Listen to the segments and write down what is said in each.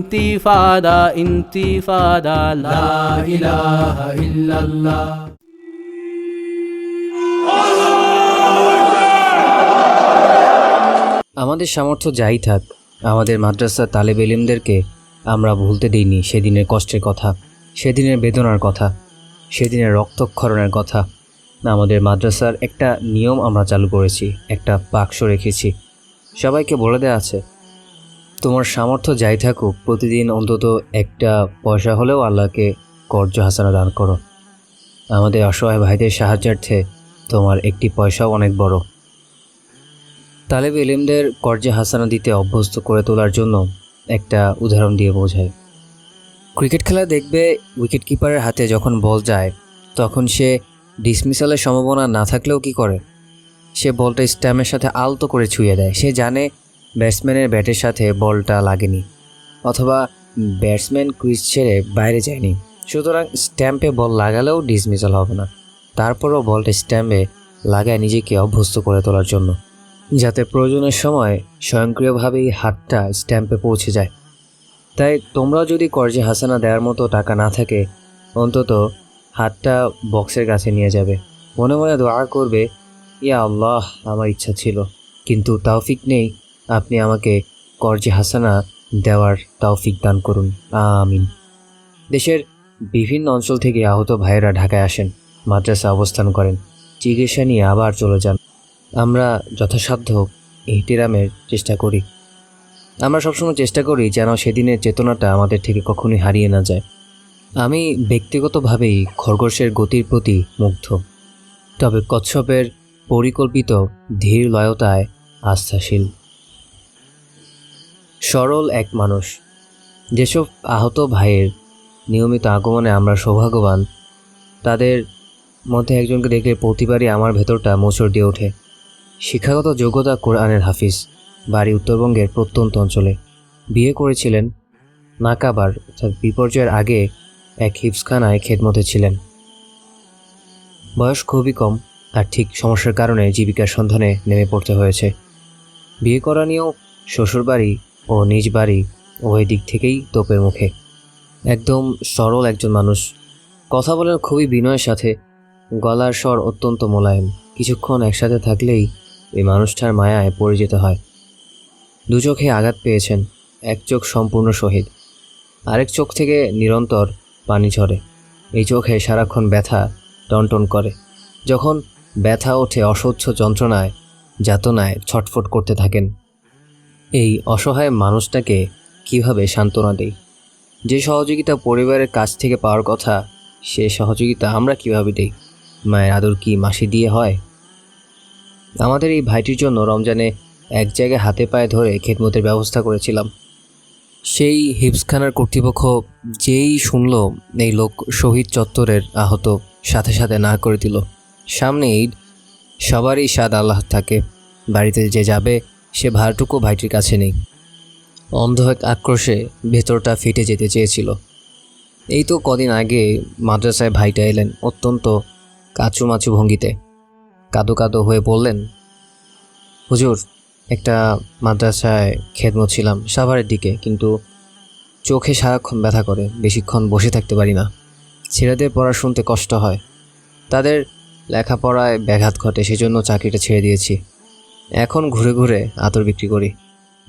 ইন্তিফাদা ইন্তিফাদা, লা ইলাহা ইল্লাল্লাহ। আমাদের সামর্থ্য যাই থাক, আমাদের মাদ্রাসার তালেব এলিমদেরকে আমরা ভুলতে দিইনি সেদিনের কষ্টের কথা, সেদিনের বেদনার কথা, সেদিনের রক্তক্ষরণের কথা। আমাদের মাদ্রাসার একটা নিয়ম আমরা চালু করেছি, একটা বাক্স রেখেছি। সবাইকে বলে দেওয়া আছে তোমার সামর্থ্য যাই থাকুক, প্রতিদিন অন্তত একটা পয়সা হলেও আল্লাহকে কর্য হাসানা দান করো। আমাদের অসহায় ভাইদের সাহায্যার্থে তোমার একটি পয়সাও অনেক বড়। তালেব এলিমদের কর্জে হাসানা দিতে অভ্যস্ত করে তোলার জন্য একটা উদাহরণ দিয়ে বোঝায় ক্রিকেট খেলা দেখবে উইকেট কিপারের হাতে যখন বল যায়, তখন সে ডিসমিসালের সম্ভাবনা না থাকলেও কি করে? সে বলটা স্ট্যাম্পের সাথে আলতো করে ছুঁয়ে দেয়। সে জানে ব্যাটসম্যানের ব্যাটের সাথে বলটা লাগেনি অথবা ব্যাটসম্যান ক্রিজ ছেড়ে বাইরে যায়নি। সুতরাং স্ট্যাম্পে বল লাগালেও ডিসমিসাল হবে না। তারপরও বলটা স্ট্যাম্পে লাগায় নিজেকে অভ্যস্ত করে তোলার জন্য। যাতে প্রয়োজনের সময় স্বয়ংক্রিয়ভাবেই হাতটা স্ট্যাম্পে পৌঁছে যায়। তাই তোমরাও যদি কর্জে হাসানা দেওয়ার মতো টাকা না থাকে, অন্তত হাতটা বক্সের কাছে নিয়ে যাবে। মনে মনে দোয়া করবে, ইয়া আল্লাহ, আমার ইচ্ছা ছিল, কিন্তু তাওফিক নেই। আপনি আমাকে কর্জে হাসানা দেওয়ার তৌফিক দান করুন। আমিন। দেশের বিভিন্ন অঞ্চল থেকে আহত ভাইয়েরা ঢাকায় আসেন, মাদ্রাসা অবস্থান করেন, চিকিৎসা নিয়ে আবার চলে যান। আমরা যথাসাধ্য এহতিরামের চেষ্টা করি। আমরা সবসময় চেষ্টা করি যেন সেদিনের চেতনাটা আমাদের থেকে কখনোই হারিয়ে না যায়। আমি ব্যক্তিগতভাবেই খরগোশের গতির প্রতি মুগ্ধ। তবে কচ্ছপের পরিকল্পিত ধীর লয়তায় আস্থাশীল। সরল এক মানুষ। যেসব আহত ভাইয়ের নিয়মিত আগমনে আমরা সৌভাগ্যবান, তাদের মধ্যে একজনকে দেখলে প্রতিবারই আমার ভেতরটা মোচড় দিয়ে ওঠে। শিক্ষাগত যোগ্যতা কোরআনের হাফিজ, বাড়ি উত্তরবঙ্গের প্রত্যন্ত অঞ্চলে। বিয়ে করেছিলেন নাকাবার, অর্থাৎ বিপর্যয়ের আগে এক হিপসখানায় খেদমতে ছিলেন। বয়স খুবই কম আর্থিক সমস্যার কারণে জীবিকার সন্ধানে নেমে পড়তে হয়েছে। বিয়ে করা নিয়েও শ্বশুরবাড়ি ও নিজ বাড়ি উভয় দিক থেকেই তোপের মুখে। একদম সরল একজন মানুষ। কথা বলেন খুবই বিনয়ের সাথে। গলার স্বর অত্যন্ত মোলায়েম। কিছুক্ষণ একসাথে থাকলেই এই মানুষটার মায়ায় পড়ে যেতে হয়। দু চোখে আঘাত পেয়েছেন। এক চোখ সম্পূর্ণ শহীদ। আরেক চোখ থেকে নিরন্তর পানি ঝরে। এই চোখে সারাক্ষণ ব্যথা টনটন করে। যখন ব্যথা ওঠে অসহ্য যন্ত্রণায়, যাতনায় ছটফট করতে থাকেন। এই অসহায় মানুষটাকে কীভাবে সান্ত্বনা দেই? যে সহযোগিতা পরিবারের কাছ থেকে পাওয়ার কথা, সে সহযোগিতা আমরা কীভাবে দেই? মায়ের আদর কি মাসি দিয়ে হয়? আমাদের এই ভাইটির জন্য রমজানে এক জায়গায় হাতে পায়ে ধরে খেদমতের ব্যবস্থা করেছিলাম। সেই হিপসখানার কর্তৃপক্ষ যেই শুনল, এই লোক শহীদ চত্বরের আহত সাথে সাথে না করে দিল। সামনে ঈদ, সবারই স্বাদ আল্লাহ থাকে। বাড়িতে যে যাবে সে ভারটুকু ভাইটির কাছে নেই। অন্ধ এক আক্রোশে ভেতরটা ফেটে যেতে চেয়েছিল। এই তো কদিন আগে মাদ্রাসায় ভাইটা এলেন অত্যন্ত কাচুমাচু ভঙ্গিতে। কাদো কাদো হয়ে বললেন, হুজুর, একটা মাদ্রাসায় খেদমত ছিলাম সাভারের দিকে, কিন্তু চোখে সারাক্ষণ ব্যথা করে, বেশিক্ষণ বসে থাকতে পারি না। ছেলেদের পড়া শুনতে কষ্ট হয়। তাদের লেখাপড়ায় ব্যাঘাত ঘটে, সেজন্য চাকরিটা ছেড়ে দিয়েছি। এখন ঘুরে ঘুরে আতর বিক্রি করি।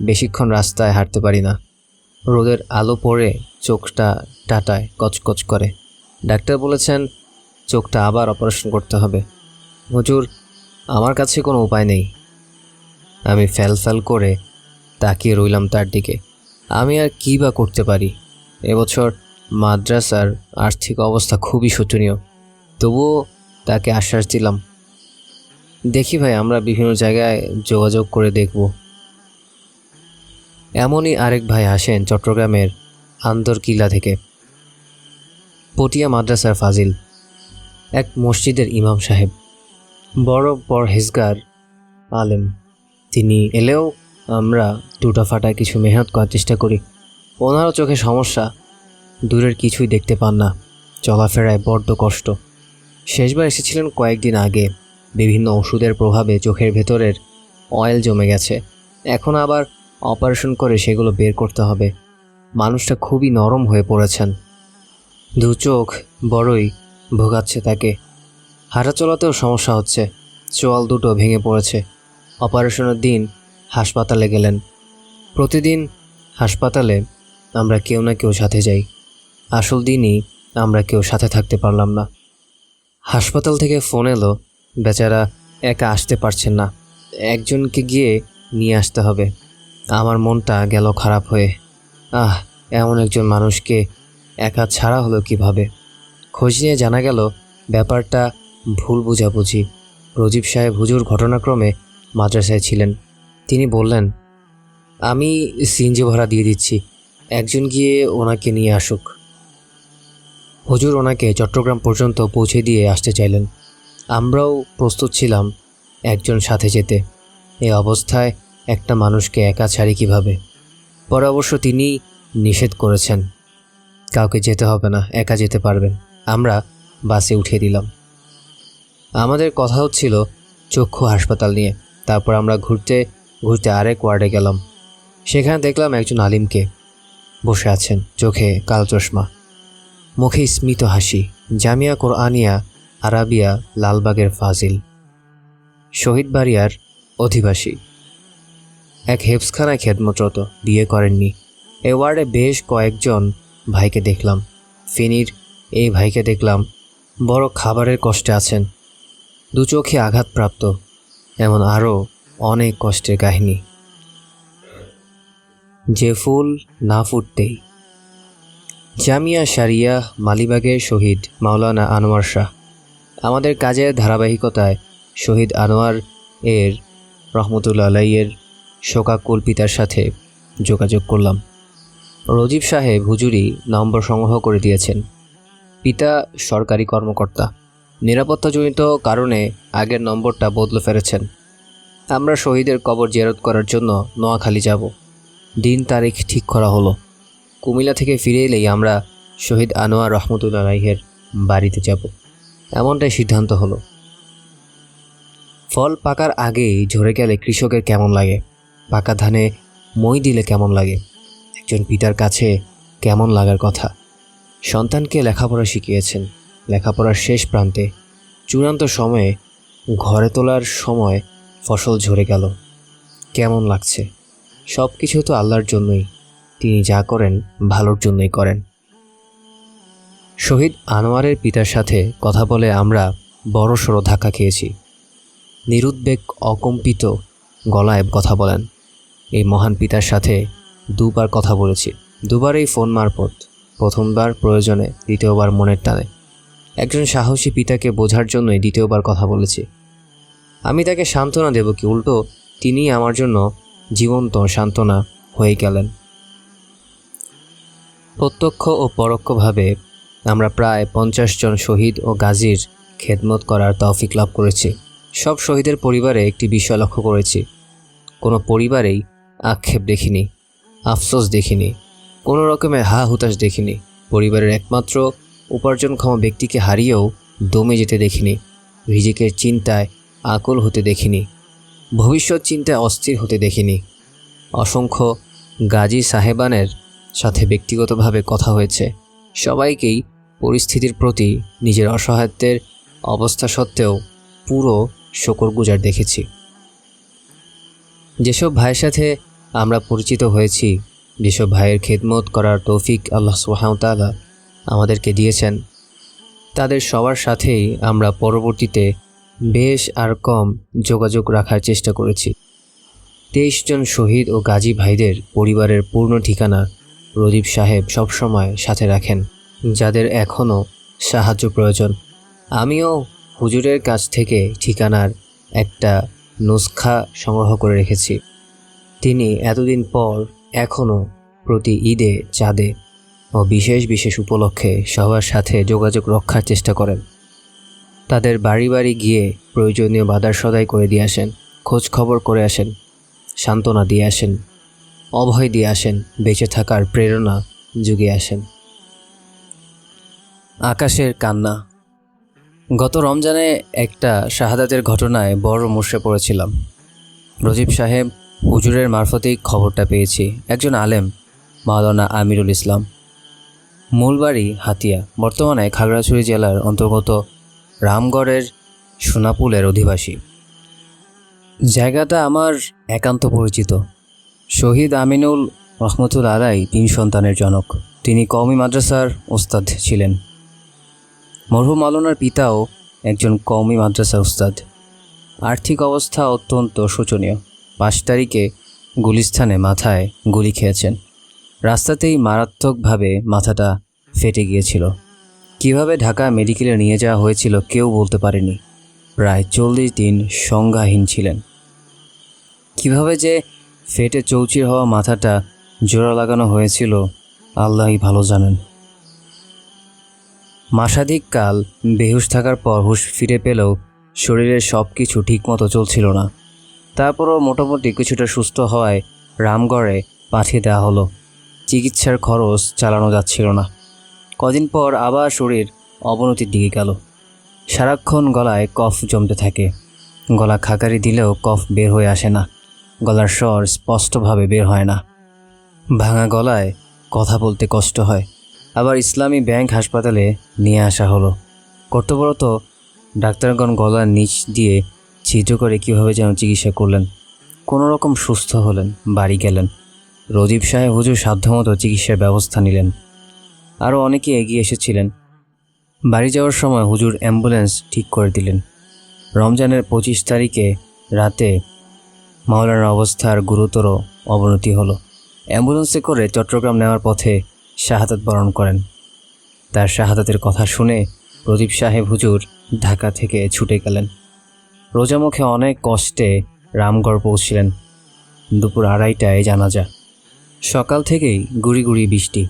বেশিক্ষণ রাস্তায় হাঁটতে পারি না। রোদের আলো পড়ে চোখটা টাটায় কচকচ করে। ডাক্তার বলেছেন, চোখটা আবার অপারেশন করতে হবে। হুজুর, আমার কাছে কোনো উপায় নেই। আমি ফ্যাল ফ্যাল করে তাকিয়ে রইলাম তার দিকে। আমি আর কী বা করতে পারি? এবছর মাদ্রাসার আর্থিক অবস্থা খুবই শোচনীয়। তবুও তাকে আশ্বাস দিলাম দেখি ভাই, আমরা বিভিন্ন জায়গায় যোগাযোগ করে দেখব। এমনই আরেক ভাই আসেন চট্টগ্রামের আন্দরকিল্লা থেকে। পটিয়া মাদ্রাসার ফাজিল, এক মসজিদের ইমাম সাহেব। বড় পরহেজগার আলেম। তিনি এলেও আমরা টুটা ফাটা কিছু মেহনত করার চেষ্টা করি। ওনারও চোখে সমস্যা, দূরের কিছুই দেখতে পান না। চলাফেরায় বড্ড কষ্ট। শেষবার এসেছিলেন কয়েকদিন আগে। বিভিন্ন ওষুধের প্রভাবে চোখের ভেতরের অয়েল জমে গেছে। এখন আবার অপারেশন করে সেগুলো বের করতে হবে। মানুষটা খুবই নরম হয়ে পড়েছেন। দু চোখ বড়ই ভোগাচ্ছে তাকে। হাঁটা চলাতেও সমস্যা হচ্ছে। চোয়াল দুটো ভেঙে পড়েছে। অপারেশনের দিন হাসপাতালে গেলেন। প্রতিদিন হাসপাতালে আমরা কেউ না কেউ সাথে যাই। আসল দিনই আমরা কেউ সাথে থাকতে পারলাম না। হাসপাতাল থেকে ফোন এলো বেচারা একা আসতে পারছেন না। একজনকে গিয়ে নিয়ে আসতে হবে। আমার মনটা গেল খারাপ হয়ে। আহ, এমন একজন মানুষকে একা ছাড়া হলো কীভাবে? খোঁজ নিয়ে জানা গেল, ব্যাপারটা ভুল বুঝাবুঝি। রজিব সাহেব হুজুর ঘটনাক্রমে মাদ্রাসায় ছিলেন। তিনি বললেন, আমি সিএনজি ভাড়া দিয়ে দিচ্ছি। একজন গিয়ে ওনাকে নিয়ে আসুক। হুজুর ওনাকে চট্টগ্রাম পর্যন্ত পৌঁছে দিয়ে আসতে চাইলেন। আমরাও প্রস্তুত ছিলাম একজন সাথে যেতে। এই অবস্থায় একটা মানুষকে একা ছাড়ি কীভাবে? পরে অবশ্য তিনি নিষেধ করেছেন। কাউকে যেতে হবে না, একা যেতে পারবেন। আমরা বাসে উঠিয়ে দিলাম। আমাদের কথা হচ্ছিল চক্ষু হাসপাতাল নিয়ে। তারপর আমরা ঘুরতে ঘুরতে আরেক ওয়ার্ডে গেলাম। সেখানে দেখলাম একজন আলিমকে বসে আছেন, চোখে কাল চশমা। মুখে স্মিত হাসি। জামিয়া কোরআনিয়া আরাবিয়া লালবাগের ফাজিল, শহীদ বাড়িয়ার অধিবাসী। এক হেফসখানায় খেদমতরত বিয়ে করেননি। এ ওয়ার্ডে বেশ কয়েকজন ভাইকে দেখলাম। ফেনীর, এই ভাইকে দেখলাম বড় খাবারের কষ্টে আছেন। দু চোখে আঘাতপ্রাপ্ত, এমন আরও অনেক কষ্টের কাহিনী। যে ফুল না ফুটতেই। জামিয়া শারিয়া মালিবাগের শহীদ মাওলানা আনোয়ার শাহ। আমাদের কাজের ধারাবাহিকতায় শহীদ আনোয়ার এর রহমতুল্লা আলাইয়ের শোকাকুল পিতার সাথে যোগাযোগ করলাম। রজিব সাহেব হুজুরি নম্বর সংগ্রহ করে দিয়েছেন। পিতা সরকারি কর্মকর্তা। নিরাপত্তাজনিত কারণে আগের নম্বরটা বদলে ফেলেছেন। আমরা শহীদের কবর জিয়ারত করার জন্য নোয়াখালী যাব। দিন তারিখ ঠিক করা হলো। কুমিল্লা থেকে ফিরে এলেই আমরা শহীদ আনোয়ার রহমতুল্লাহ রাইহের বাড়িতে যাব। এমনটাই সিদ্ধান্ত হলো। ফল পাকার আগেই ঝরে গেলে কৃষকের কেমন লাগে? পাকা ধানে মই দিলে কেমন লাগে? একজন পিতার কাছে কেমন লাগার কথা? সন্তানকে লেখাপড়া শিখিয়েছেন। লেখাপড়ার শেষ প্রান্তে চূড়ান্ত সময়ে ঘরে তোলার সময় ফসল ঝরে গেল। কেমন লাগছে? সব কিছু তো আল্লাহর জন্যই। তিনি যা করেন ভালোর জন্যই করেন। শহীদ আনোয়ারের পিতার সাথে কথা বলে আমরা বড় সড়ো ধাক্কা খেয়েছি। নিরুদ্বেগ অকম্পিত গলায় কথা বলেন। এই মহান পিতার সাথে দুবার কথা বলেছি। দুবারই ফোন মারফত, প্রথমবার প্রয়োজনে, দ্বিতীয়বার মনের টানে। একজন সাহসী পিতাকে বোঝার জন্যই দ্বিতীয়বার কথা বলেছি। আমি তাকে সান্ত্বনা দেব কি উল্টো তিনি আমার জন্য জীবন্ত, সান্ত্বনা হয়ে গেলেন। প্রত্যক্ষ ও পরোক্ষভাবে আমরা প্রায় পঞ্চাশ জন শহীদ ও গাজীর খেদমত করার তৌফিক লাভ করেছি। সব শহীদের পরিবারে একটি বিষয় লক্ষ্য করেছি। কোনো পরিবারেই আক্ষেপ দেখিনি, আফসোস দেখিনি, কোনো রকমের হা হুতাশ দেখিনি। পরিবারের একমাত্র উপার্জনক্ষম ব্যক্তিকে হারিয়েও দমে যেতে দেখিনি, রিজিকের চিন্তায় আকুল হতে দেখিনি, ভবিষ্যৎ চিন্তায় অস্থির হতে দেখিনি। অসংখ্য গাজী সাহেবানের সাথে ব্যক্তিগতভাবে কথা হয়েছে। সবাইকেই পরিস্থিতির প্রতি নিজের অসহায়ত্বের অবস্থা সত্ত্বেও পুরো শকরগুজার দেখেছি। যেসব ভাইয়ের সাথে আমরা পরিচিত হয়েছি, যেসব ভাইয়ের খেদমত করার তৌফিক আল্লাহ সুহামতালা আমাদেরকে দিয়েছেন, তাদের সবার সাথেই আমরা পরবর্তীতে বেশ আর কম যোগাযোগ রাখার চেষ্টা করেছি। তেইশ জন শহীদ ও গাজী ভাইদের পরিবারের পূর্ণ ঠিকানা রদীপ সাহেব সবসময় সাথে রাখেন, যাদের এখনও সাহায্য প্রয়োজন। আমিও হুজুরের কাছ থেকে ঠিকানার একটা নুসখা সংগ্রহ করে রেখেছি। তিনি এতদিন পর এখনও প্রতি ঈদে, চাঁদে ও বিশেষ বিশেষ উপলক্ষে সবার সাথে যোগাযোগ রক্ষার চেষ্টা করেন। তাদের বাড়ি বাড়ি গিয়ে প্রয়োজনীয় বাধার সদাই করে দিয়ে আসেন, খোঁজ খবর করে আসেন, সান্ত্বনা দিয়ে আসেন। অভয় দিয়ে আসেন, বেঁচে থাকার প্রেরণা জুগিয়ে আসেন। আকাশের কান্না। গত রমজানে একটা শাহাদাতের ঘটনায় বড় মুষড়ে পড়েছিলাম। রজিব সাহেব, হুজুরের মারফতেই খবরটা পেয়েছি। একজন আলেম, মাওলানা আমিরুল ইসলাম। মূলবাড়ি হাতিয়া, বর্তমানে খাগড়াছড়ি জেলার অন্তর্গত রামগড়ের সোনাপুলের অধিবাসী। জায়গাটা আমার একান্ত পরিচিত। শহীদ আমিনুল রহমতুল আলাই তিন সন্তানের জনক। তিনি কওমি মাদ্রাসার ওস্তাদ ছিলেন। মরহুম আলনার পিতাও একজন কওমি মাদ্রাসার ওস্তাদ। আর্থিক অবস্থা অত্যন্ত শোচনীয়। পাঁচ তারিখে গুলিস্থানে মাথায় গুলি খেয়েছেন। রাস্তাতেই মারাত্মকভাবে মাথাটা ফেটে গিয়েছিল। কীভাবে ঢাকা মেডিকেলে নিয়ে যাওয়া হয়েছিল কেউ বলতে পারেনি। প্রায় চল্লিশ দিন সংজ্ঞাহীন ছিলেন। কীভাবে যে ফেটে চৌচির হওয়া মাথাটা জোড়া লাগানো হয়েছিল, আল্লাহই ভালো জানেন। মাসাধিক কাল বেহুশ থাকার পর হুশ ফিরে পেলেও শরীরের সব কিছু ঠিকমতো চলছিল না। তারপরও মোটামুটি কিছুটা সুস্থ হওয়ায় রামগড়ে পাঠিয়ে দেওয়া হলো। চিকিৎসার খরচ চালানো যাচ্ছিল না। কদিন পর আবার শরীর অবনতির দিকে গেল। সারাক্ষণ গলায় কফ জমতে থাকে। গলা খাকারি দিলেও কফ বের হয়ে আসে না। গলার স্বর স্পষ্টভাবে বের হয় না। ভাঙা গলায় কথা বলতে কষ্ট হয়। আবার ইসলামী ব্যাংক হাসপাতালে নিয়ে আসা হলো। কর্তব্যরত ডাক্তারগণ গলার নিচ দিয়ে ছিদ্র করে কীভাবে যেন চিকিৎসা করলেন কোনো রকম সুস্থ হলেন, বাড়ি গেলেন। রদীপ সাহেব হুজুর সাধ্যমতো চিকিৎসার ব্যবস্থা নিলেন। আরও অনেকে এগিয়ে এসেছিলেন। বাড়ি যাওয়ার সময় হুজুর অ্যাম্বুলেন্স ঠিক করে দিলেন। রমজানের পঁচিশ তারিখে রাতে মাওলানার অবস্থার গুরুতর অবনতি হলো। অ্যাম্বুলেন্সে করে চট্টগ্রাম নেওয়ার পথে শাহাদাত বরণ করেন। তার শাহাদাতের কথা শুনে প্রদীপ সাহেব হুজুর ঢাকা থেকে ছুটে গেলেন। রোজামুখে অনেক কষ্টে রামগড় পৌঁছলেন। দুপুর আড়াইটায় জানাজা। সকাল থেকেই গুড়ি গুড়ি বৃষ্টি।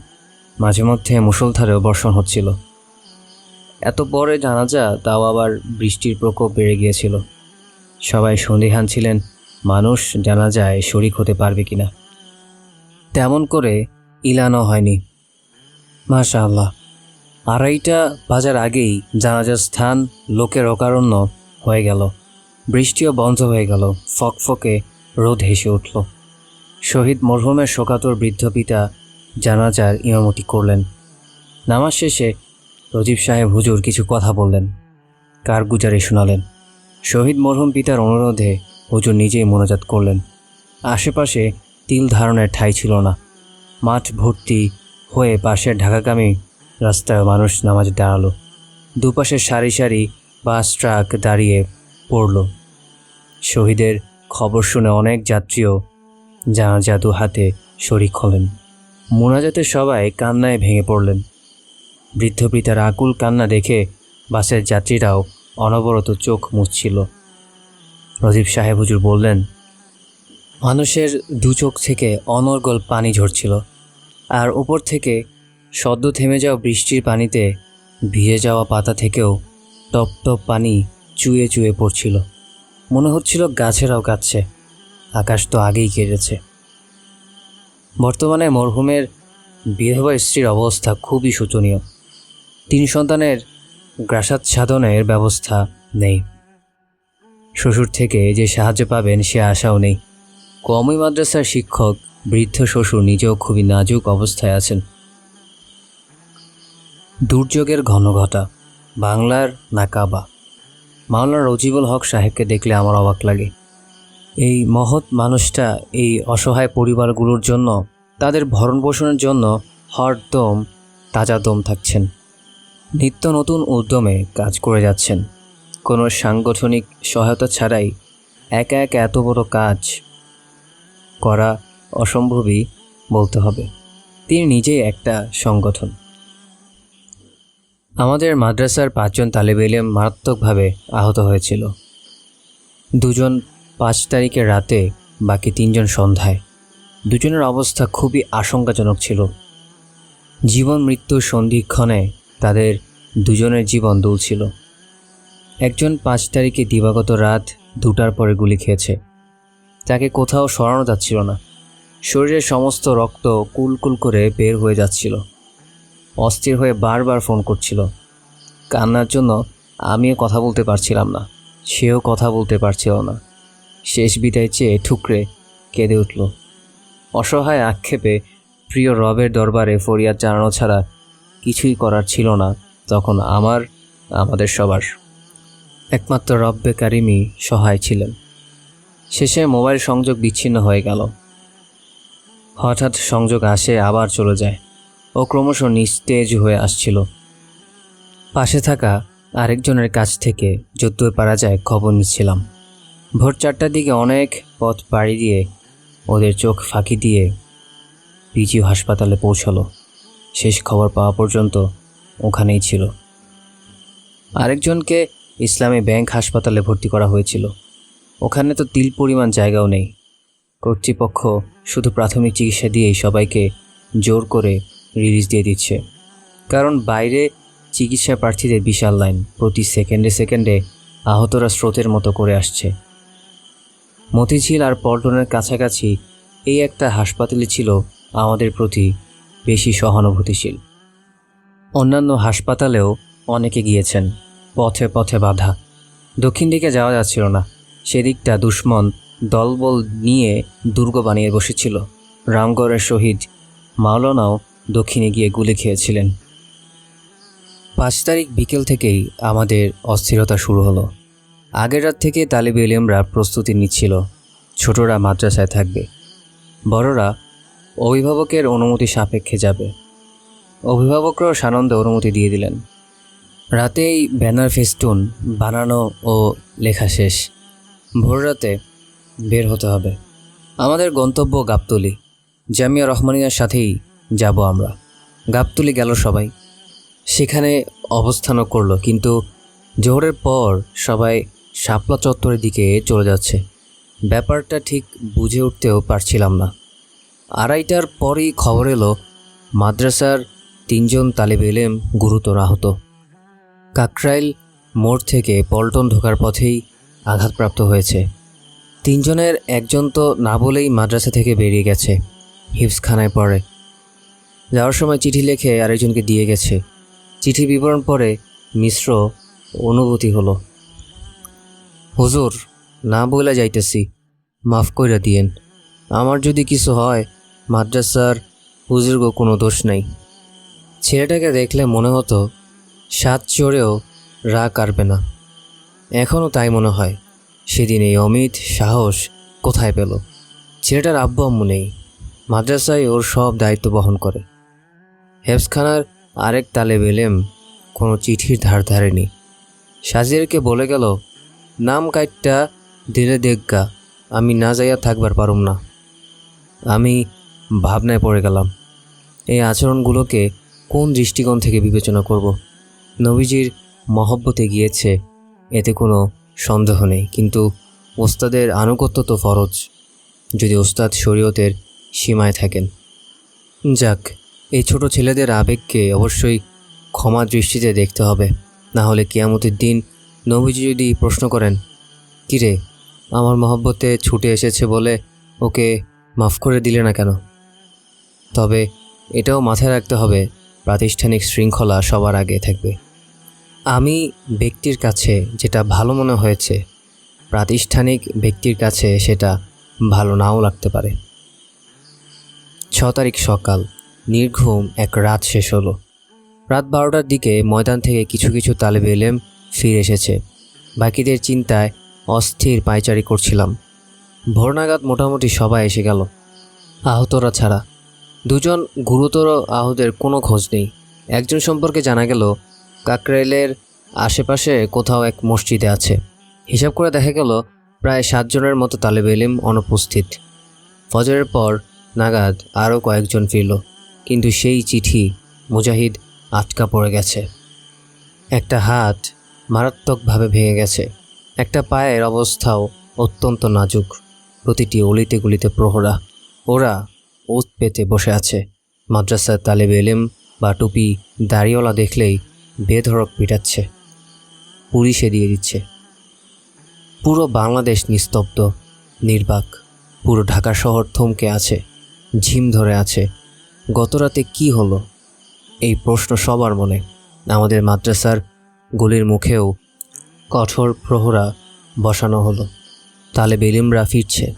মাঝে মধ্যে মুষলধারেও বর্ষণ হচ্ছিল। এত পরে জানাজা, তাও আবার বৃষ্টির প্রকোপ বেড়ে গিয়েছিল। সবাই সন্দিহান ছিলেন। মানুষ জানা যায় শরিক হতে পারবে কিনা? তেমন করে ইলানো হয়নি। মাশা আল্লাহ আড়াইটা বাজার আগেই জানাজার স্থান লোকের অকারণ্য হয়ে গেল। বৃষ্টিও বন্ধ হয়ে গেল। ফকফকে রোদ হেসে উঠল। শহীদ মরহুমের শোকাতর বৃদ্ধ পিতা জানাজার ইমামতি করলেন। নামাজ শেষে রজিব সাহেব হুজুর কিছু কথা বললেন। কার গুজারে শোনালেন? শহীদ মরহুম পিতার অনুরোধে হুজুর নিজেই মোনাজাত করলেন। আশেপাশে তিল ধারণের ঠাঁই ছিল না। মাঠ ভর্তি হয়ে পাশের ঢাকাগামী রাস্তায় মানুষ নামাজ দাঁড়াল। দুপাশে সারি সারি বাস, ট্রাক দাঁড়িয়ে পড়ল। শহীদের খবর শুনে অনেক যাত্রীও জানা জাদু হাতে শরিক হলেন। মোনাজাতে সবাই কান্নায় ভেঙে পড়লেন। বৃদ্ধ পিতার আকুল কান্না দেখে বাসের যাত্রীরাও অনবরত চোখ মুছছিল। রজীব সাহেব হুজুর বললেন, মানুষের দু চোখ থেকে অনর্গল পানি ঝরছিল, আর উপর থেকে সদ্য থেমে যাওয়া বৃষ্টির পানিতে ভিজে যাওয়া পাতা থেকেও টপ টপ পানি চুয়ে চুয়ে পড়ছিল। মনে হচ্ছিল গাছেরাও কাঁদছে, আকাশ তো আগেই কেটেছে। বর্তমানে মরহুমের বিধবা স্ত্রীর অবস্থা খুবই শোচনীয়। তিন সন্তানের গ্রাসাচ্ছাদনের ব্যবস্থা নেই। শ্বশুর থেকে যে সাহায্য পাবেন সে আশাও নেই। কমই মাদ্রাসার শিক্ষক, বৃদ্ধ শ্বশুর নিজেও খুবই নাজুক অবস্থায় আছেন। দুর্যোগের ঘনঘটা, বাংলার নাকাবা। মাওলানা রজিবুল হক সাহেবকে দেখলে আমার অবাক লাগে। এই মহৎ মানুষটা এই অসহায় পরিবারগুলোর জন্য, তাদের ভরণ পোষণের জন্য হরদম তাজা দম থাকছেন। নিত্য নতুন উদ্যমে কাজ করে যাচ্ছেন। কোনো সাংগঠনিক সহায়তা ছাড়াই একা একা এত বড় কাজ করা অসম্ভবই বলতে হবে। তিনি নিজেই একটা সংগঠন। আমাদের মাদ্রাসার পাঁচজন তালেব ইলেম মারাত্মকভাবে আহত হয়েছিল। দুজন পাঁচ তারিখের রাতে, বাকি তিনজন সন্ধ্যায়। দুজনের অবস্থা খুবই আশঙ্কাজনক ছিল। জীবন, মৃত্যুর সন্ধিক্ষণে তাদের দুজনের জীবন দুলছিল একজন পাঁচ তারিখে দিবাগত রাত দুটার পরে গুলি খেয়েছে। তাকে কোথাও সরানো যাচ্ছিল না। শরীরের সমস্ত রক্ত কুলকুল করে বের হয়ে যাচ্ছিল। অস্থির হয়ে বারবার ফোন করছিল। কান্নার জন্য আমিও কথা বলতে পারছিলাম না। সেও কথা বলতে পারছিল না। শেষ বিদায় চেয়ে ঠুকরে কেঁদে উঠল। অসহায় আক্ষেপে প্রিয় রবের দরবারে ফরিয়াদ জানানো ছাড়া কিছুই করার ছিল না, তখন আমার, আমাদের সবার। একমাত্র রব্বে কারিমি সহায় ছিলেন। শেষে মোবাইল সংযোগ বিচ্ছিন্ন হয়ে গেল। হঠাৎ সংযোগ আসে, আবার চলে যায় ও ক্রমশ নিস্তেজ হয়ে আসছিল। পাশে থাকা আরেকজনের কাছ থেকে যদ্দূর পারা যায় খবর নিচ্ছিলাম। ভোর চারটার দিকে অনেক পথ পাড়ি দিয়ে ওদের চোখ ফাঁকি দিয়ে পিজি হাসপাতালে পৌঁছালো। শেষ খবর পাওয়া পর্যন্ত ওখানেই ছিল। আরেকজনকে ইসলামী ব্যাংক হাসপাতালে ভর্তি করা হয়েছিল। ওখানে তো তিল পরিমাণ জায়গাও নেই। কর্তৃপক্ষ শুধু প্রাথমিক চিকিৎসা দিয়েই সবাইকে জোর করে রিলিজ দিয়ে দিচ্ছে। কারণ বাইরে চিকিৎসা প্রার্থীদের বিশাল লাইন, প্রতি সেকেন্ডে সেকেন্ডে আহতরা স্রোতের মতো করে আসছে। মতিঝিল আর পল্টনের কাছাকাছি এই একটা হাসপাতালই ছিল আমাদের প্রতি বেশি সহানুভূতিশীল। অন্যান্য হাসপাতালেও অনেকে গিয়েছেন। পথে পথে বাধা। দক্ষিণ দিকে যাওয়া যাচ্ছিল না। সেদিকটা দুশ্মন দলবল নিয়ে দুর্গ বানিয়ে বসেছিল। রামগড়ের শহীদ মাওলানাও দক্ষিণে গিয়ে গুলি খেয়েছিলেন। পাঁচ তারিখ বিকেল থেকেই আমাদের অস্থিরতা শুরু হলো। আগের রাত থেকে তালিব ইলিমরা প্রস্তুতি নিচ্ছিল। ছোটরা মাদ্রাসায় থাকবে। বড়রা অভিভাবকের অনুমতি সাপেক্ষে যাবে। অভিভাবকরাও সানন্দে অনুমতি দিয়ে দিলেন। রাতেই ব্যানার ফেস্টুন বানানো ও লেখা শেষ। ভোর রাতে বের হতে হবে। আমাদের গন্তব্য গাবতলি। জামিয়া রহমানিয়ার সাথেই যাব আমরা। গাবতলি গেল সবাই। সেখানে অবস্থানও করল, কিন্তু জোহরের পর সবাই শাপলা চত্বরের দিকে চলে যাচ্ছে। ব্যাপারটা ঠিক বুঝে উঠতেও পারছিলাম না। আড়াইটার পরই খবর এলো, মাদ্রাসার তিনজন তালেব এলেম গুরুতর আহত। কাকরাইল মোড় থেকে পল্টন ঢোকার পথেই আঘাতপ্রাপ্ত হয়েছে। তিনজনের একজন তো না বলেই মাদ্রাসা থেকে বেরিয়ে গেছে হিফসখানায় পড়ে। যাওয়ার সময় চিঠি লিখে আরেকজনকে দিয়ে গেছে। চিঠি বিবরণ পরে মিশ্র অনুভূতি হলো। হুজুর, না বলে যাইতেছি, মাফ কইরা দিয়েন। আমার যদি কিছু হয়, মাদ্রাসার হুজুরগো কোনো দোষ নাই। ছেলেটাকে দেখলে মনে হতো সাত চড়েও রা কাটবে না। এখনও তাই মনে হয়, সেদিন এই অমিত সাহস কোথায় পেল? ছেলেটার আব্বু আম্মু নেই, মাদ্রাসায় ওর সব দায়িত্ব বহন করে। হেফসখানার আরেক তালেব এলেম কোনো চিঠির ধার ধারেনি। সাজিয়ারকে বলে গেল, নাম কাইটটা দিলে দেখগা, আমি না যাইয়া থাকবার পারুম না। আমি ভাবনায় পড়ে গেলাম, এই আচরণগুলোকে কোন দৃষ্টিকোণ থেকে বিবেচনা করব? নবীজির মহব্বতে গিয়েছে, এতে কোনো সন্দেহ নেই। কিন্তু ওস্তাদের আনুগত্য তো ফরজ, যদি ওস্তাদ শরীয়তের সীমায় থাকেন। যাক, এই ছোট ছেলেদের আবেগকে অবশ্যই ক্ষমা দৃষ্টিতে দেখতে হবে, না হলে কিয়ামতের দিন নবীজি যদি প্রশ্ন করেন, কিরে, আমার মহব্বতে ছুটে এসেছে বলে ওকে মাফ করে দিলে না কেন? তবে এটাও মাথায় রাখতে হবে, প্রাতিষ্ঠানিক শৃঙ্খলা সবার আগে থাকবে। আমি ব্যক্তির কাছে যেটা ভালো মনে হয়েছে, প্রাতিষ্ঠানিক ব্যক্তির কাছে সেটা ভালো নাও লাগতে পারে। ছ তারিখ সকাল, নির্ঘুম এক রাত শেষ হলো। রাত বারোটার দিকে ময়দান থেকে কিছু কিছু তালেবে এলেম ফিরে এসেছে। বাকিদের চিন্তায় অস্থির পায়চারি করছিলাম। ভোর মোটামুটি সবাই এসে গেল। আহতরা ছাড়া। দুজন গুরুতর আহতের কোনো খোঁজ নেই। একজন সম্পর্কে জানা গেল কাকরাইলের আশেপাশে কোথাও এক মসজিদে আছে। হিসাব করে দেখা গেল, প্রায় সাতজনের মতো তালেব এলিম অনুপস্থিত। ফজরের পর নাগাদ আরও কয়েকজন ফিরল, কিন্তু সেই চিঠি মুজাহিদ আটকা পড়ে গেছে। একটা হাত মারাত্মকভাবে ভেঙে গেছে। একটা পায়ের অবস্থাও অত্যন্ত নাজুক। প্রতিটি অলিতে গুলিতে প্রহরা। ওরা ওত পেতে বসে আছে। মাদ্রাসার তালেব এলেম বা টুপি দাড়িওয়ালা দেখলেই বেধড়ক পিটাচ্ছে। পুলিশে দিয়ে দিচ্ছে। পুরো বাংলাদেশ নিস্তব্ধ, নির্বাক। পুরো ঢাকা শহর থমকে আছে, ঝিম ধরে আছে। গতরাতে কি হলো? এই প্রশ্ন সবার মনে। আমাদের মাদ্রাসার গলির মুখেও কঠোর প্রহরা বসানো হলো। তালেব এলিমরা ফিরছে।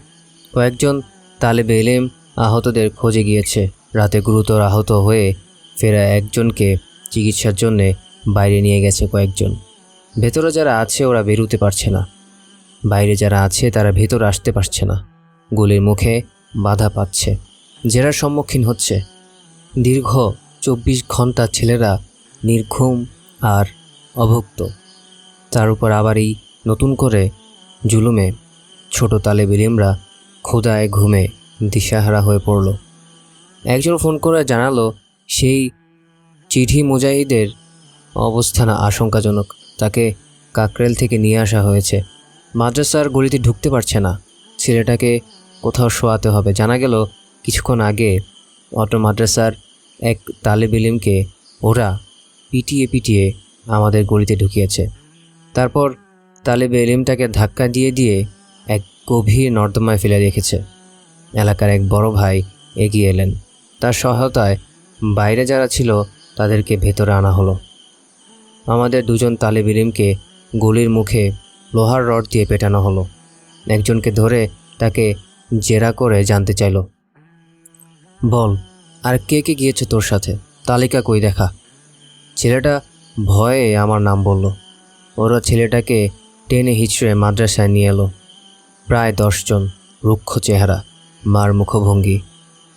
কয়েকজন তালেব এলেম আহতদের খোঁজে গিয়েছে। রাতে গুরুতর আহত হয়ে ফেরা একজনকে চিকিৎসার জন্যে বাইরে নিয়ে গেছে কয়েকজন। ভেতরে যারা আছে, ওরা বেরোতে পারছে না। বাইরে যারা আছে, তারা ভেতর আসতে পারছে না। গুলির মুখে বাধা পাচ্ছে। জেরার সম্মুখীন হচ্ছে। দীর্ঘ চব্বিশ ঘণ্টা ছেলেরা নির্ঘুম আর অভুক্ত। তার উপর আবার এই নতুন করে জুলুমে ছোট তালে বিলিমরা ক্ষুদায় ঘুমে দিশাহারা হয়ে পড়ল। একজন ফোন করে জানালো, সেই চিঠি মুজাহিদের অবস্থান আশঙ্কাজনক। তাকে কাকরেল থেকে নিয়ে আসা হয়েছে। মাদ্রাসার গলিতে ঢুকতে পারছে না। ছেলেটাকে কোথাও শোয়াতে হবে। জানা গেল, কিছুক্ষণ আগে অটো মাদ্রাসার এক তালেব ইলিমকে ওরা পিটিয়ে পিটিয়ে আমাদের গলিতে ঢুকিয়েছে। তারপর তালেবে ইলিমটাকে ধাক্কা দিয়ে দিয়ে এক গভীর নর্দমায় ফেলে রেখেছে। এলাকার এক বড় ভাই এগিয়ে এলেন। তার সহায়তায় বাইরে যারা ছিল, তাদেরকে ভেতরে আনা হলো। আমাদের দুজন তালেব ইলিমকে গলির মুখে লোহার রড দিয়ে পেটানো হলো। একজনকে ধরে তাকে জেরা করে জানতে চাইল। বল, আর কে কে গিয়েছে তোর সাথে? তালিকা কই দেখা। ছেলেটা ভয়ে আমার নাম বলল। ওরা ছেলেটাকে টেনে হিচড়ে মাদ্রাসায় নিয়ে এলো। প্রায় দশজন রুক্ষ চেহারা, মার মুখভঙ্গি,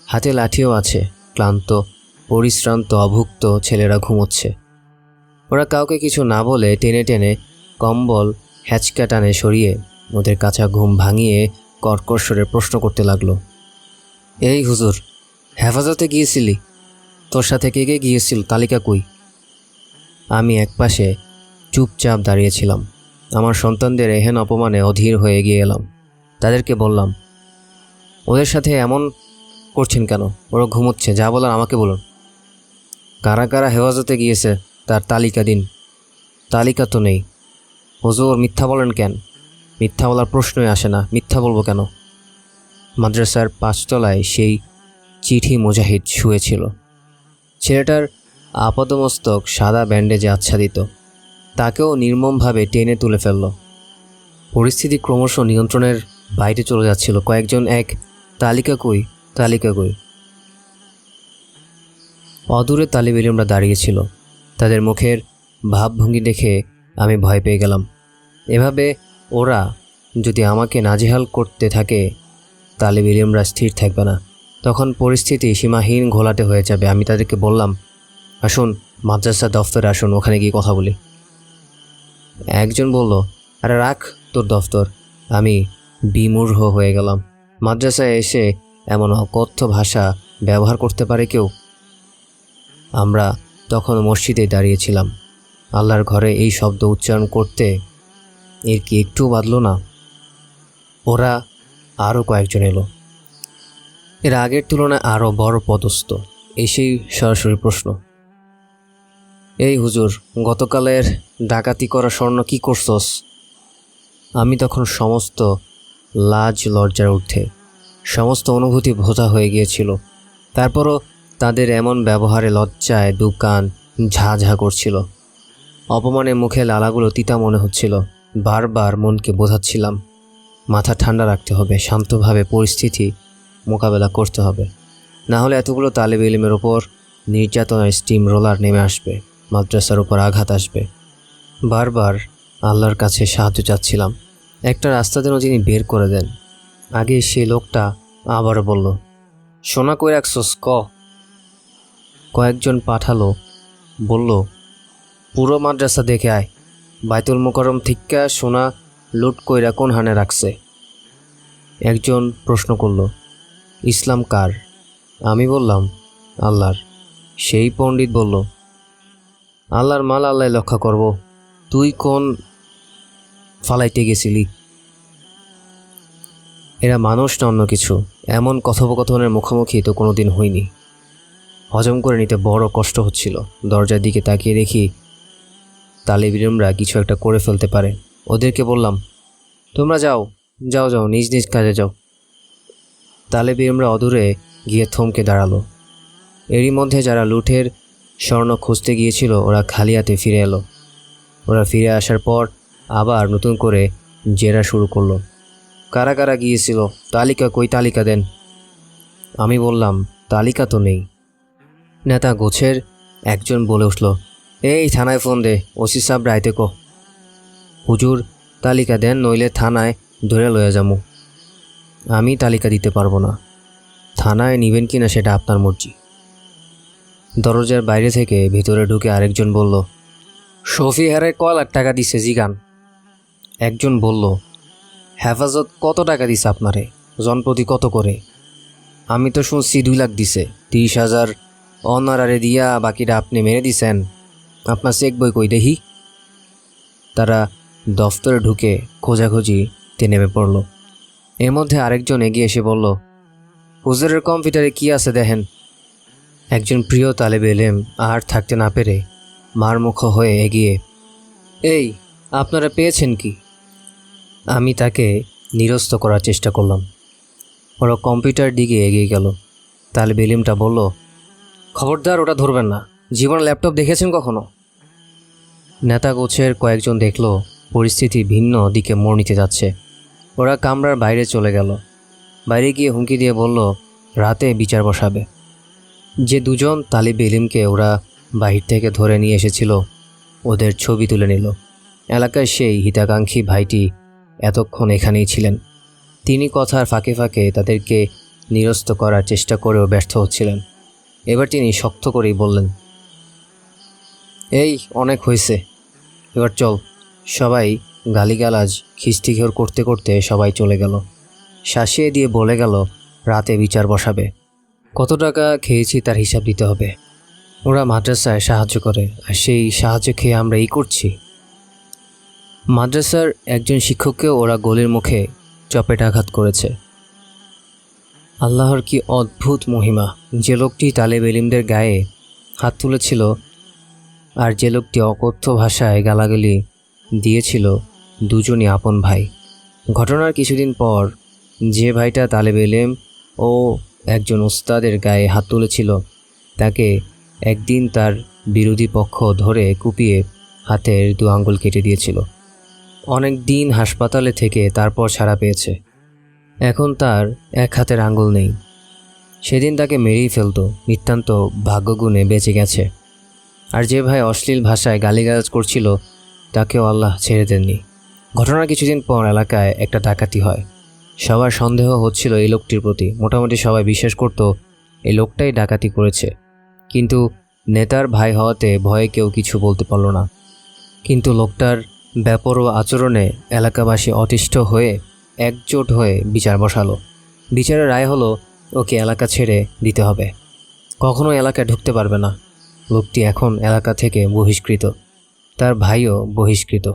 হাতে লাঠিও আছে, ক্লান্ত, পরিশ্রান্ত, অভুক্ত ছেলেরা ঘুমোচ্ছে। ওরা কাউকে কিছু না বলে টেনে টেনে কম্বল হ্যাচকা টানে সরিয়ে ওদের কাঁচা ঘুম ভাঙিয়ে কর্কশ্বরে প্রশ্ন করতে লাগল। এই হুজুর, হেফাজতে গিয়েছিলি? তোর সাথে কে কে গিয়েছিল? তালিকা কই? আমি একপাশে চুপচাপ দাঁড়িয়েছিলাম। আমার সন্তানদের এহেন অপমানে অধীর হয়ে গিয়ে এলাম। তাদেরকে বললাম, ওদের সাথে এমন করছেন কেন? ওরা ঘুমোচ্ছে, যা বলার আমাকে বলুন। কারা কারা হেফাজতে গিয়েছে তার তালিকা দিন। তালিকা তো নেই। হুজুর, মিথ্যা বলেন কেন? মিথ্যা বলার প্রশ্নই আসে না। মিথ্যা বলব কেন? মাদ্রাসার পাঁচতলায় সেই চিঠি মুজাহিদ শুয়েছিল। ছেলেটার আপাদমস্তক সাদা ব্যান্ডেজে আচ্ছাদিত। তাকেও নির্মমভাবে টেনে তুলে ফেলল। পরিস্থিতি ক্রমশ নিয়ন্ত্রণের বাইরে চলে যাচ্ছিল। কয়েকজন এক, তালিকা কই তালিকা কই? অদূরে তালিব ইলিমরা দাঁড়িয়েছিল তাদের মুখের ভাবভঙ্গি দেখে আমি ভয় পেয়ে গেলাম। এভাবে ওরা যদি আমাকে নাজেহাল করতে থাকে তালিব ইলিমরা স্থির থাকবে না। তখন পরিস্থিতি সীমাহীন ঘোলাটে হয়ে যাবে, আমি তাদেরকে বললাম, আসুন, মাদ্রাসা দফতরে আসুন, ওখানে গিয়ে কথা বলি। একজন বলল, আরে রাখ তোর দফতর। আমি বিমূঢ় হয়ে গেলাম। মাদ্রাসায় এসে এমন অকথ্য ভাষা ব্যবহার করতে পারে কেউ? আমরা তখন মসজিদে দাঁড়িয়েছিলাম। আল্লাহর ঘরে এই শব্দ উচ্চারণ করতে এর কি একটু বাদলো না? ওরা আরও কয়েকজন এলো। এর আগের তুলনায় আরও বড় পদস্থ এসেই সরাসরি প্রশ্ন। এই হুজুর, গতকালের ডাকাতি করা স্বর্ণ কি করছস? আমি তখন সমস্ত লাজ লজ্জার ঊর্ধ্বে, সমস্ত অনুভূতি ভোজা হয়ে গিয়েছিল। তারপরও তাদের এমন ব্যবহারে লজ্জায় দোকান ঝা করছিল। অপমানে মুখে লালাগুলো তিতা মনে হচ্ছিল। বারবার মনকে বোঝাচ্ছিলাম, মাথা ঠান্ডা রাখতে হবে, শান্তভাবে পরিস্থিতি মোকাবেলা করতে হবে। না হলে এতগুলো তালেব ইলিমের ওপর নির্যাতনের স্টিম রোলার নেমে আসবে, মাদ্রাসার উপর আঘাত আসবে। বারবার আল্লাহর কাছে সাহায্য চাচ্ছিলাম। একটা রাস্তা যেন যিনি বের করে দেন। আগে সেই লোকটা আবারও বলল, সোনা কই রাখছস, ক। কয়েকজন পাঠালো। বলল, পুরো মাদ্রাসা দেখে আয়। বাইতুল মোকরম থিক্কা সোনা লুট কইরা কোন হানে রাখছে? একজন প্রশ্ন করল, ইসলাম কার? আমি বললাম, আল্লাহর। সেই পণ্ডিত বলল, আল্লাহর মাল আল্লাহ লক্ষ্য করব। তুই কোন ফালাইতে গেছিলি? এরা মানুষ না অন্য কিছু। এমন কথোপকথনের মুখোমুখি তো কোনোদিন হইনি হজম করে নিতে বড় কষ্ট হচ্ছিল। দরজার দিকে তাকিয়ে দেখি তালেবিরমরা কিছু একটা করে ফেলতে পারে। ওদেরকে বললাম, তোমরা যাও যাও যাও, নিজ নিজ কাজে যাও। তালেবিরমরা অদূরে গিয়ে থমকে দাঁড়াল। এরই মধ্যে যারা লুঠের স্বর্ণ খুঁজতে গিয়েছিল, ওরা খালি হাতে ফিরে এলো। ওরা ফিরে আসার পর আবার নতুন করে জেরা শুরু করল। কারা কারা গিয়েছিল? তালিকা কই তালিকা দেন? আমি বললাম, তালিকা তো নেই। নেতা গোছের একজন বলে উঠল, এই থানায় ফোন দে, ওসি সাহেব রাইতে কো। হুজুর তালিকা দেন, নইলে থানায় ধরে লয়ে যামু। আমি তালিকা দিতে পারব না। থানায় নিবেন কি না সেটা আপনার মর্জি। দরজার বাইরে থেকে ভিতরে ঢুকে আরেকজন বলল শফি হারে ক লাখ টাকা দিছে জিগান? একজন বলল, হেফাজত কত টাকা দিছে আপনারে? জনপ্রতি কত করে? আমি তো শুনছি দুই লাখ দিছে, তিরিশ হাজার অনারারে দিয়া বাকিটা আপনি মেরে দিছেন। আপনার চেক বই কই দেখি? তারা দফতরে ঢুকে খোঁজাখুঁজি তে নেমে পড়ল এর মধ্যে আরেকজন এগিয়ে এসে বলল, হুজুরের কম্পিউটারে কি আছে দেখেন? একজন প্রিয় তালেবে এলেম আর থাকতে না পেরে মারমুখ হয়ে এগিয়ে, এই, আপনারা পেয়েছেন কি? আমি তাকে নিরস্ত করার চেষ্টা করলাম। ওরা কম্পিউটার দিকে এগিয়ে গেল। তালেবে এলিমটা বলল খবরদার ওটা ধরবেন না। জীবন ল্যাপটপ দেখেছেন কখনো? নেতা গোছের কয়েকজন দেখল, পরিস্থিতি ভিন্ন দিকে মোড় নিতে যাচ্ছে। ওরা কামরার বাইরে চলে গেল। বাইরে গিয়ে হুমকি দিয়ে বলল, রাতে বিচার বসাবে। যে দুজন তালিব ইলিমকে ওরা বাহির থেকে ধরে নিয়ে এসেছিল, ওদের ছবি তুলে নিল। এলাকায় সেই হিতাকাঙ্ক্ষী ভাইটি এতক্ষণ এখানেই ছিলেন। তিনি কথার ফাঁকে ফাঁকে তাদেরকে নিরস্ত করার চেষ্টা করেও ব্যর্থ হচ্ছিলেন। এবার তিনি শক্ত করেই বললেন, এই, অনেক হয়েছে। এবার চল। সবাই গালিগালাজ খিস্তিঘর করতে করতে সবাই চলে গেল। শাসিয়ে দিয়ে বলে গেল, রাতে বিচার বসাবে। কত টাকা খেয়েছি তার হিসাব দিতে হবে। ওরা মাদ্রাসায় সাহায্য করে, আর সেই সাহায্য খেয়ে আমরা এই করছি। মাদ্রাসার একজন শিক্ষককেও ওরা গোলের মুখে চপেট আঘাত করেছে। আল্লাহর কি অদ্ভুত মহিমা। যে লোকটি তালেব এলিমদের গায়ে হাত তুলেছিল আর যে লোকটি অকথ্য ভাষায় গালাগালি দিয়েছিল, দুজনই আপন ভাই। ঘটনার কিছুদিন পর যে ভাইটা তালেব এলেম ও একজন ওস্তাদের গায়ে হাত তুলেছিল, তাকে একদিন তার বিরোধী পক্ষ ধরে কুপিয়ে হাতের দু আঙ্গুল কেটে দিয়েছিল। অনেক দিন হাসপাতালে থেকে তারপর ছাড়া পেয়েছে। এখন তার এক হাতের আঙ্গুল নেই। সেদিন তাকে মেরেই ফেলতো, নিতান্ত ভাগ্যগুণে বেঁচে গেছে। আর যে ভাই অশ্লীল ভাষায় গালিগালাজ করছিল, তাকেও আল্লাহ ছেড়ে দেননি। ঘটনার কিছুদিন পর এলাকায় একটা ডাকাতি হয়। সবার সন্দেহ হচ্ছিল এই লোকটির প্রতি। মোটামুটি সবাই বিশ্বাস করত, এই লোকটাই ডাকাতি করেছে। কিন্তু নেতার ভাই হওয়াতে ভয়ে কেউ কিছু বলতে পারল না। কিন্তু লোকটার ব্যাপর ও আচরণে এলাকাবাসী অতিষ্ঠ হয়ে একজোট হয়ে বিচার বসালো। বিচারের রায় হলো, ওকে এলাকা ছেড়ে দিতে হবে। কখনো এলাকায় ঢুকতে পারবে না। লোকটি এখন এলাকা থেকে বহিষ্কৃত। তার ভাইও বহিষ্কৃত।